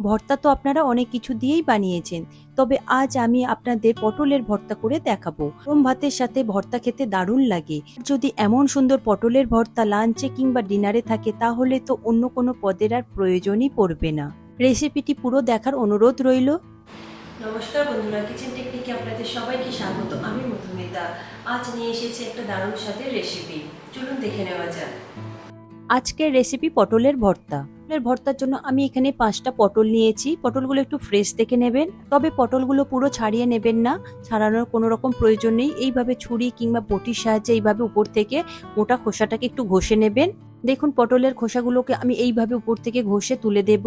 ভর্তা তো আপনারা অনেক কিছু দিয়েই বানিয়েছেন। তবে আজ আমি আপনাদের পটলের ভর্তা করে দেখাবো। গরম ভাতের সাথে ভর্তা খেতে দারুণ লাগে। যদি এমন সুন্দর পটলের ভর্তা লাঞ্চে কিংবা ডিনারে থাকে তাহলে তো অন্য কোনো পদের আর প্রয়োজনই পড়বে না। রেসিপিটি পুরো দেখার অনুরোধ রইল। নমস্কার বন্ধুরা কিচেন টেকনিকে আপনাদের সবাইকে স্বাগত। আমি মধুমিতা। আজ নিয়ে এসেছি একটা দারুণ স্বাদের রেসিপি। চলুন দেখে নেওয়া যাক। আজকের রেসিপি পটলের ভর্তা। পটলের ভর্তার জন্য আমি এখানে পাঁচটা পটল নিয়েছি। পটলগুলো একটু ফ্রেশ দেখে নেবেন। তবে পটলগুলো পুরো ছাড়িয়ে নেবেন না। ছাড়ানোর কোনো রকম প্রয়োজন নেই। এইভাবে ছুরি কিংবা বটির সাহায্যে এইভাবে উপর থেকে মোটা খোসাটাকে একটু ঘষে নেবেন। দেখুন, পটলের খোসাগুলোকে আমি এইভাবে উপর থেকে ঘষে তুলে দেব।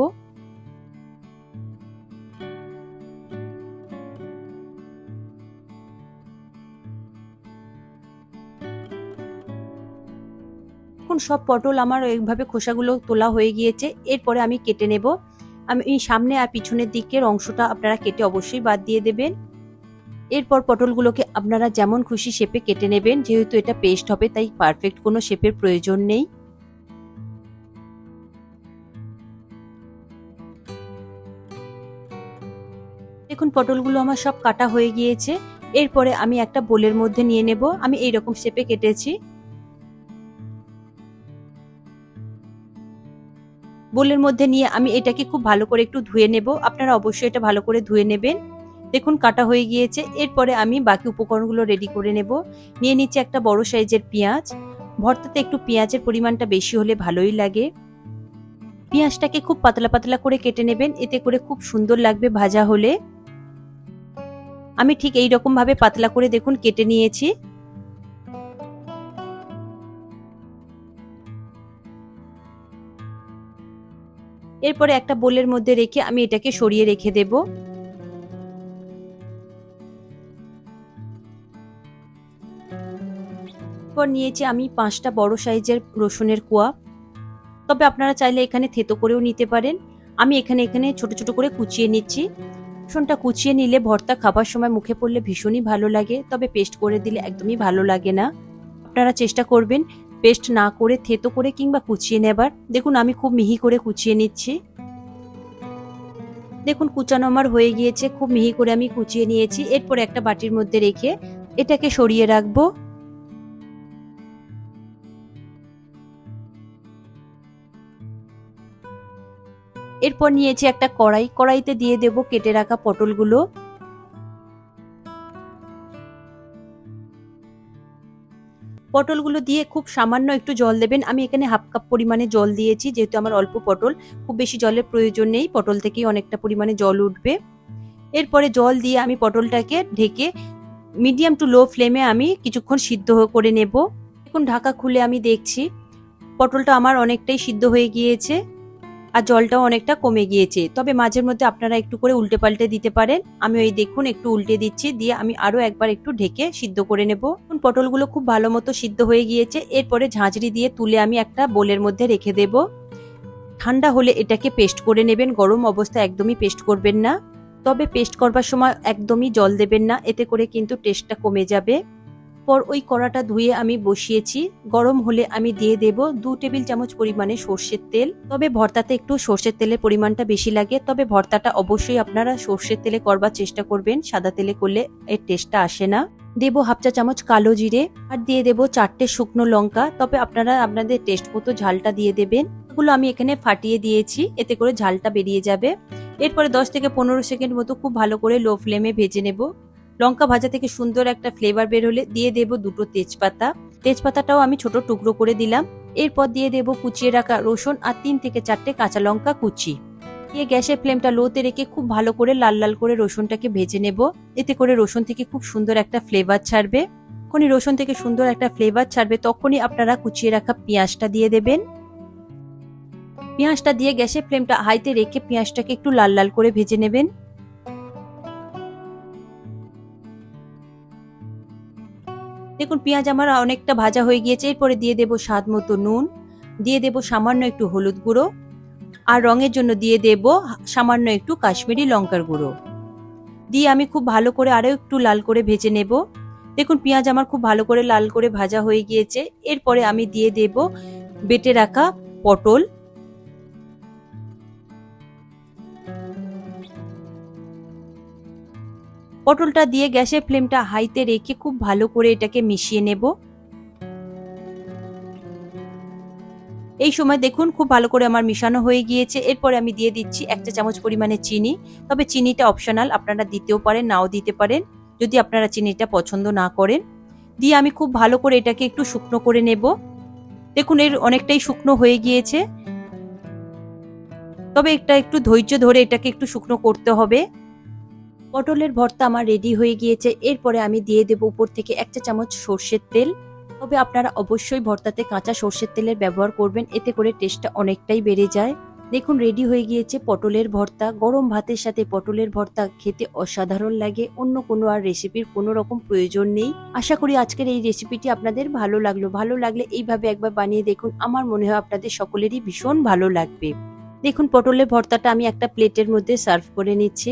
এখন সব পটল আমার এইভাবে খোসাগুলো তোলা হয়ে গিয়েছে, এরপরে আমি কেটে নেব। আমি সামনে আর পিছনের দিকের অংশটা আপনারা কেটে অবশ্যই বাদ দিয়ে দেবেন। এরপর পটলগুলোকে আপনারা যেমন খুশি শেপে কেটে নেবেন, যেহেতু এটা পেস্ট হবে, তাই পারফেক্ট কোনো শেপের প্রয়োজন নেই। দেখুন, পটলগুলো আমার সব কাটা হয়ে গিয়েছে। এরপরে আমি একটা বোলের মধ্যে নিয়ে নেব। আমি এই রকম শেপে কেটেছি। বোলের মধ্যে নিয়ে আমি এটাকে খুব ভালো করে একটু ধুয়ে নেব। আপনারা অবশ্যই এটা ভালো করে ধুয়ে নেবেন। দেখুন, কাটা হয়ে গিয়েছে। এরপরে আমি বাকি উপকরণগুলো রেডি করে নেব। নিয়ে নিচ্ছে একটা বড় সাইজের পেঁয়াজ। ভর্তাতে একটু পেঁয়াজের পরিমাণটা বেশি হলে ভালোই লাগে। পেঁয়াজটাকে খুব পাতলা পাতলা করে কেটে নেবেন। এতে করে খুব সুন্দর লাগবে ভাজা হলে। আমি ঠিক এই রকম ভাবে পাতলা করে দেখুন কেটে নিয়েছি। এরপরে একটা বোলের মধ্যে রেখে আমি এটাকে সরিয়ে রেখে দেব। পর নিয়েছি আমি পাঁচটা বড় সাইজের রসুনের কোয়া। তবে আপনারা চাইলে এখানে থেতো করেও নিতে পারেন। আমি এখানে এখানে ছোট ছোট করে কুচিয়ে নিচ্ছি। রসুনটা কুচিয়ে নিলে ভর্তা খাবার সময় মুখে পড়লে ভীষণই ভালো লাগে, তবে পেস্ট করে দিলে একদমই ভালো লাগে না। আপনারা চেষ্টা করবেন পেস্ট না করে, থেতো করে কিংবা কুচিয়ে নেবার। দেখুন, আমি খুব মিহি করে কুচিয়ে নিচ্ছি। দেখুন, কুচানো আমার হয়ে গিয়েছে, খুব মিহি করে আমি কুচিয়ে নিয়েছি। এরপর একটা বাটির মধ্যে রেখে এটাকে সরিয়ে রাখব। এরপর নিয়েছি একটা কড়াই। কড়াইতে দিয়ে দেব কেটে রাখা পটলগুলো। পটলগুলো দিয়ে খুব সামান্য একটু জল দেবেন। আমি এখানে হাফ কাপ পরিমাণে জল দিয়েছি, যেহেতু আমার অল্প পটল। খুব বেশি জলের প্রয়োজন নেই, পটল থেকেই অনেকটা পরিমাণে জল উঠবে। এরপরে জল দিয়ে আমি পটলটাকে ঢেকে মিডিয়াম টু লো ফ্লেমে আমি কিছুক্ষণ সিদ্ধ করে নেব। এখন ঢাকা খুলে আমি দেখছি, পটলটা আমার অনেকটাই সিদ্ধ হয়ে গিয়েছে। আর জলটাও অনেকটা কমে গিয়েছে। তবে মাঝের মধ্যে আপনারা একটু করে উল্টে পাল্টে দিতে পারেন। আমি ওই দেখুন একটু উল্টে দিচ্ছি, দিয়ে আমি আরও একবার একটু ঢেকে সিদ্ধ করে নেব। পটলগুলো খুব ভালো মতো সিদ্ধ হয়ে গিয়েছে। এরপরে ঝাঁঝরি দিয়ে তুলে আমি একটা বোলের মধ্যে রেখে দেব। ঠান্ডা হলে এটাকে পেস্ট করে নেবেন। গরম অবস্থায় একদমই পেস্ট করবেন না। তবে পেস্ট করবার সময় একদমই জল দেবেন না। এতে করে কিন্তু টেস্টটা কমে যাবে। পর ওই কড়াটা ধুয়ে আমি বসিয়েছি। গরম হলে আমি দিয়ে দেব দু টেবিল চামচ পরিমাণে সর্ষের তেল। তবে ভর্তাতে একটু সর্ষের তেলের পরিমাণটা বেশি লাগে। তবে ভর্তাটা অবশ্যই আপনারা সর্ষের তেলে করবার চেষ্টা করবেন। সাদা তেলে করলে এর টেস্টটা আসে না। দেবো হাফ চা চামচ কালো জিরে আর দিয়ে দেবো চারটে শুকনো লঙ্কা। তবে আপনারা আপনাদের টেস্ট মতো ঝালটা দিয়ে দেবেন। এগুলো আমি এখানে ফাটিয়ে দিয়েছি। এতে করে ঝালটা বেরিয়ে যাবে। এরপরে দশ থেকে পনেরো সেকেন্ড মতো খুব ভালো করে লো ফ্লেমে ভেজে নেব। লঙ্কা ভাজা থেকে সুন্দর একটা ফ্লেভার বের হলে দিয়ে দেব দুটো তেজপাতা। তেজপাতাটাও আমি ছোট টুকরো করে দিলাম। এরপর দিয়ে দেব কুচিয়ে রাখা রসুন আর তিন থেকে চারটে কাঁচা লঙ্কা কুচি। দিয়ে গ্যাসের ফ্লেমটা লোতে রেখে খুব ভালো করে লাল লাল করে রসুনটাকে ভেজে নেব। এতে করে রসুন থেকে খুব সুন্দর একটা ফ্লেভার ছাড়বে। যখনই রসুন থেকে সুন্দর একটা ফ্লেভার ছাড়বে, তখনই আপনারা কুচিয়ে রাখা পেঁয়াজটা দিয়ে দেবেন। পেঁয়াজটা দিয়ে গ্যাসের ফ্লেমটা হাইতে রেখে পেঁয়াজটাকে একটু লাল লাল করে ভেজে নেবেন। দেখুন, পেঁয়াজ আমার অনেকটা ভাজা হয়ে গিয়েছে, এরপরে দিয়ে দেব স্বাদ মতো নুন, দিয়ে দেব সামান্য একটু হলুদ গুঁড়ো, আর রঙের জন্য দিয়ে দেব সামান্য একটু কাশ্মীরি লঙ্কার গুঁড়ো। দিয়ে আমি খুব ভালো করে আরও একটু লাল করে ভেজে নেব। দেখুন, পেঁয়াজ আমার খুব ভালো করে লাল করে ভাজা হয়ে গিয়েছে, এরপরে আমি দিয়ে দেব বেটে রাখা পটল পটলটা দিয়ে গ্যাসের ফ্লেমটা হাইতে রেখে খুব ভালো করে এটাকে মিশিয়ে নেব। এই সময় দেখুন খুব ভালো করে আমার মিশানো হয়ে গিয়েছে। এরপরে আমি দিয়ে দিচ্ছি এক চা চামচ পরিমাণে চিনি। তবে চিনিটা অপশনাল, আপনারা দিতেও পারেন, নাও দিতে পারেন, যদি আপনারা চিনিটা পছন্দ না করেন। দিয়ে আমি খুব ভালো করে এটাকে একটু শুকনো করে নেব। দেখুন, এর অনেকটাই শুকনো হয়ে গিয়েছে। তবে এটা একটু ধৈর্য ধরে এটাকে একটু শুকনো করতে হবে। পটলের ভর্তা আমার রেডি হয়ে গিয়েছে। এরপরে আমি দিয়ে দেব উপর থেকে এক চা চামচ সর্ষের তেল। তবে আপনারা অবশ্যই ভর্তাতে কাঁচা সর্ষের তেলের ব্যবহার করবেন, এতে করে টেস্টটা অনেকটাই বেড়ে যায়। দেখুন রেডি হয়ে গিয়েছে পটলের ভর্তা। গরম ভাতের সাথে পটলের ভর্তা খেতে অসাধারণ লাগে। অন্য কোনো আর রেসিপির কোনো রকম প্রয়োজন নেই। আশা করি আজকের এই রেসিপিটি আপনাদের ভালো লাগল। ভালো লাগলে এইভাবে একবার বানিয়ে দেখুন। আমার মনে হয় আপনাদের সকলেরই ভীষণ ভালো লাগবে। দেখুন, পটলের ভর্তাটা আমি একটা প্লেটের মধ্যে সার্ভ করে নিচ্ছি।